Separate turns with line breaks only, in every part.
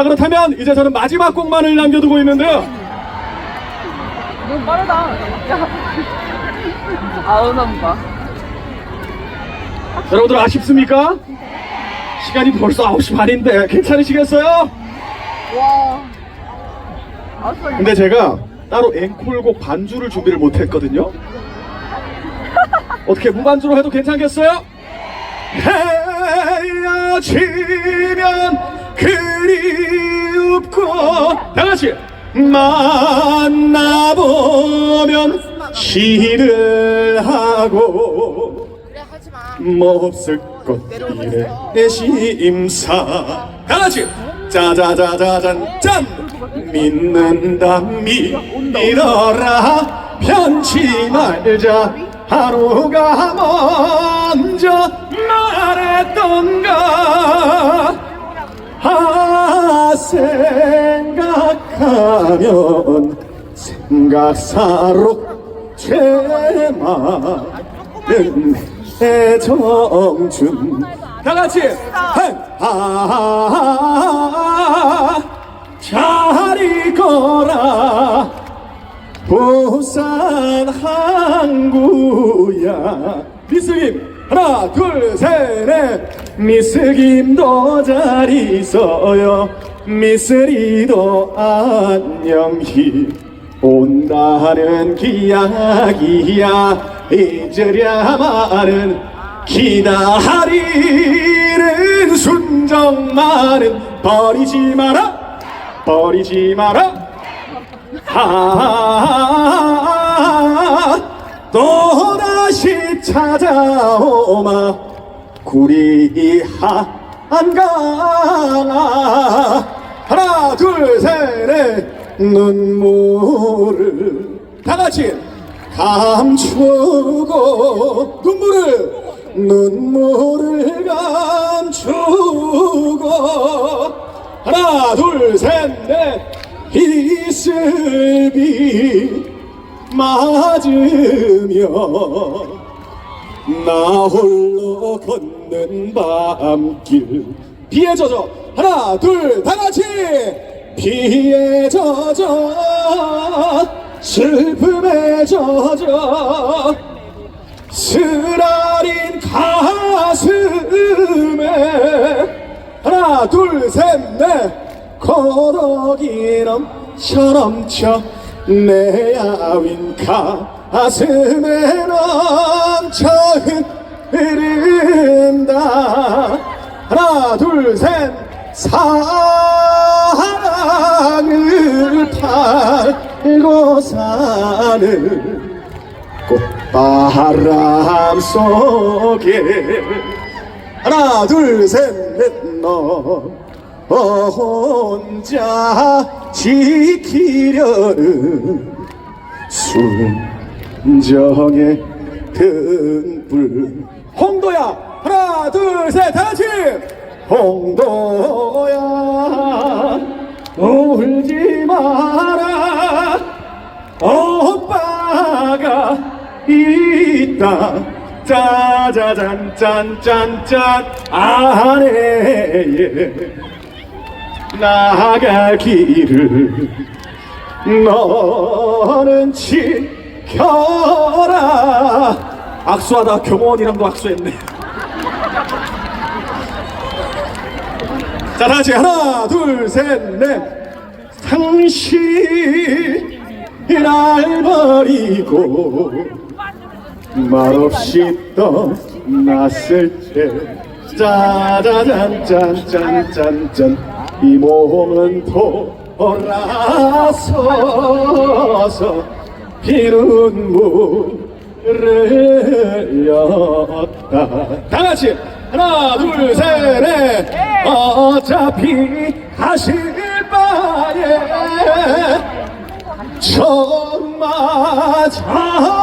자 그렇다면 이제 저는 마지막 곡만을 남겨두고 있는데요.
너무 빠르다. 야. 아우는 봐.
여러분들 아쉽습니까? 시간이 벌써 9시 반인데 괜찮으시겠어요?
와. 아싸.
근데 제가 따로 앵콜곡 반주를 준비를 못했거든요. 어떻게 무반주로 해도 괜찮겠어요? 헤어지면 그리웁고 다 같이 만나보면 시를 하고 몹쓸 것 이래. 심사. 다 같이 짜자자자잔. 짠. 믿는다 믿어라. 편치 말자. 하루가 먼저 말했던가. 아 생각하면 생각사로 죄많은 애정준 다 같이. 아, 잘 있거라 부산 항구야. 미스김. 하나 둘셋넷. 미스김도 잘 있어요 미스리도 안녕히 온다는 기약이야. 잊으랴마는 기다리는 순정만은 버리지 마라 버리지 마라. 아, 또다시 찾아오마. 구리 한강아 하나 둘셋넷. 눈물을 다 같이 감추고 눈물을 눈물을 감추고 하나 둘셋넷. 이슬비 맞으며 나 홀로 걷는 밤길 비에 젖어 하나 둘 다 같이 비에 젖어 슬픔에 젖어 쓰라린 가슴에. 하나 둘 셋넷. 고독이 넘쳐 넘쳐 내 야윈 가슴에 넘쳐 흐른다 하나 둘 셋. 사랑을 팔고 사는 꽃바람 속에. 하나 둘 셋 넷너. 혼자 지키려는 순정의 등불. 홍도야! 하나 둘셋 다같이 홍도야 울지 마라. 오빠가 있다 짜자잔 짠짠짠 아내에 나갈 길을 너는 지켜라. 악수하다. 경호원이랑도 악수했네 자 다시 하나 둘 셋 넷. 당신이 날 버리고 말없이 떠났을 때. 짜자잔 짠짠짠짠. 이 몸은 돌아서서 피는 문을 였다. 다 같이 하나 둘 셋넷. 어차피 가실 바에 정마저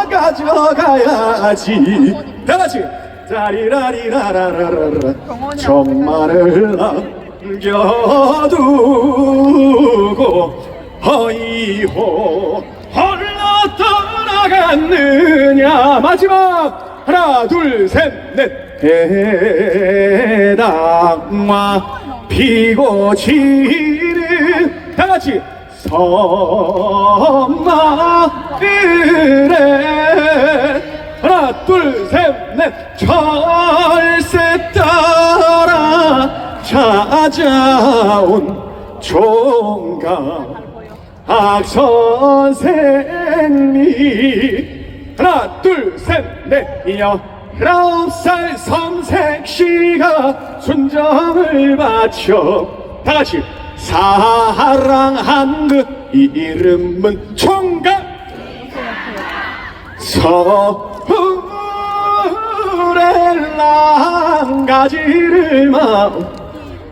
가져가야지. 다 같이. 짜리라리라라라라 정마를 남겨두고 허이호 홀로 떠나갔느냐. 마지막 하나 둘 셋넷. 해당화 피고 지는 같이 섬마을에 하나 둘 셋 넷. 철새 따라 찾아온 총각 선생님 하나 둘 셋넷. 열아홉 살 섬색시가 순정을 바쳐 다 같이 사랑한 그 이름은 총각. 서울의 랑가지를 마음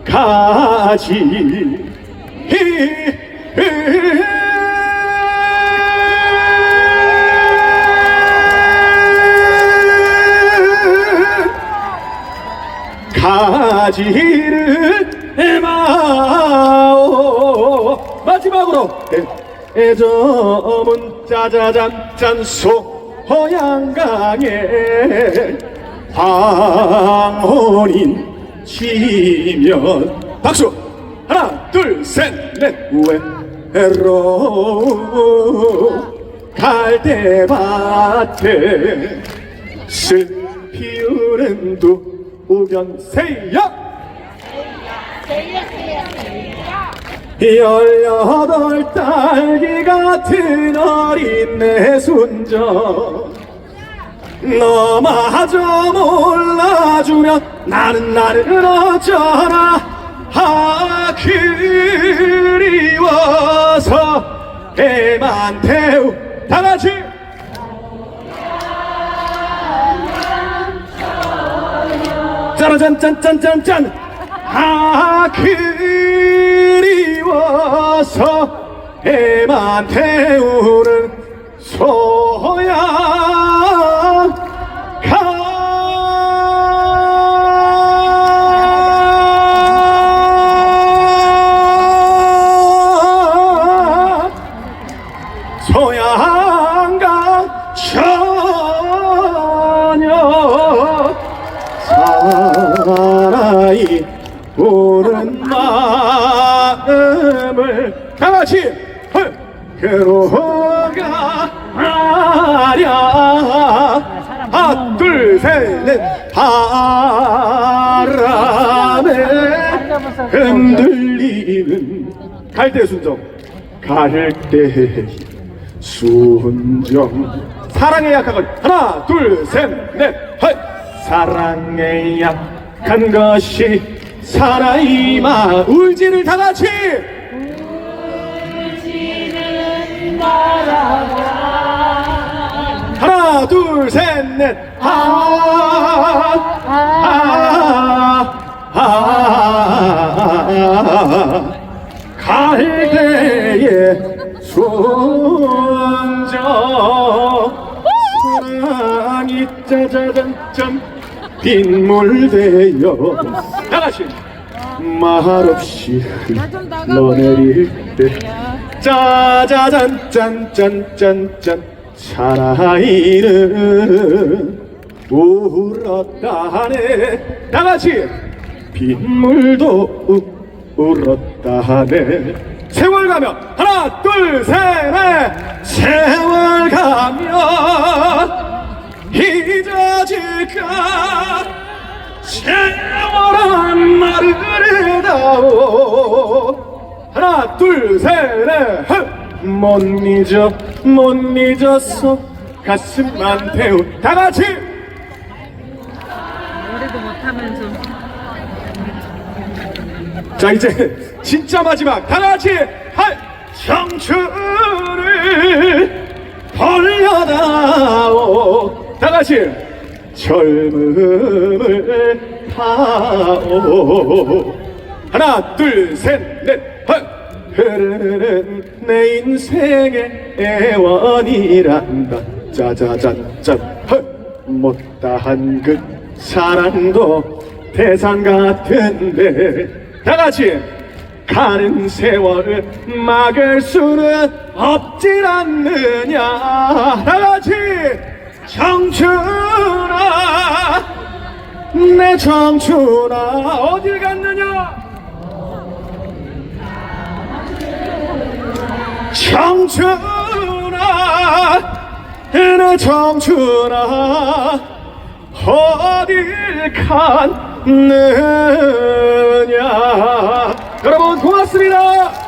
가지 가지를 마오. 마지막으로 애점은 짜자잔 짠 소양강에 황혼인 지면 박수. 하나 둘셋넷. 외로운 갈대밭에 슬 피우는 두 우견새야! 열여덟 딸기 같은 어린 내 순정. 너마저 몰라주면 나는 나를 어쩌나 아 그리워서 애만 태우. 다 같이 짜라짠짠짠짠짠. 아 그리워서 애만 태우는 소양 나이 오는 마음을 다 같이 헐! 괴로워가 말야 하나 둘셋넷. 바람에 흔들리는 갈대 순정. 갈대 순정. 사랑에 약한 것 하나 둘셋넷. 헐! 사랑에 약 한 것이 사나이마. 울지를 다 같이. 하나 둘 셋 넷. 아, 아, 아, 갈대의 순정 사랑이 짜자잔짠 빗물되어 다같이. 말없이 흘러내릴 때. 짜자잔 짠짠짠짠 사나이는 울었다네. 다같이. 빗물도 우- 울었다네. 세월 가면 하나 둘셋넷. 세월 가면 잊어질까? 세월한 말을 다오. 하나 둘셋넷 못 잊어 못 잊었어. 가슴만 태우 다 같이!
노래도 못하면서.
자 이제 진짜 마지막 다 같이 할 청춘을 벌려다오 다 같이. 젊음을 타오. 하나 둘 셋넷 흐르는 내 인생의 애원이란다. 짜자잔짠 헐 못다한 그 사랑도 대상 같은데. 다 같이. 가는 세월을 막을 수는 없질 않느냐. 다 같이 청춘아 내 청춘아 어딜 갔느냐? 청춘아 내 청춘아 어딜 갔느냐? 여러분 고맙습니다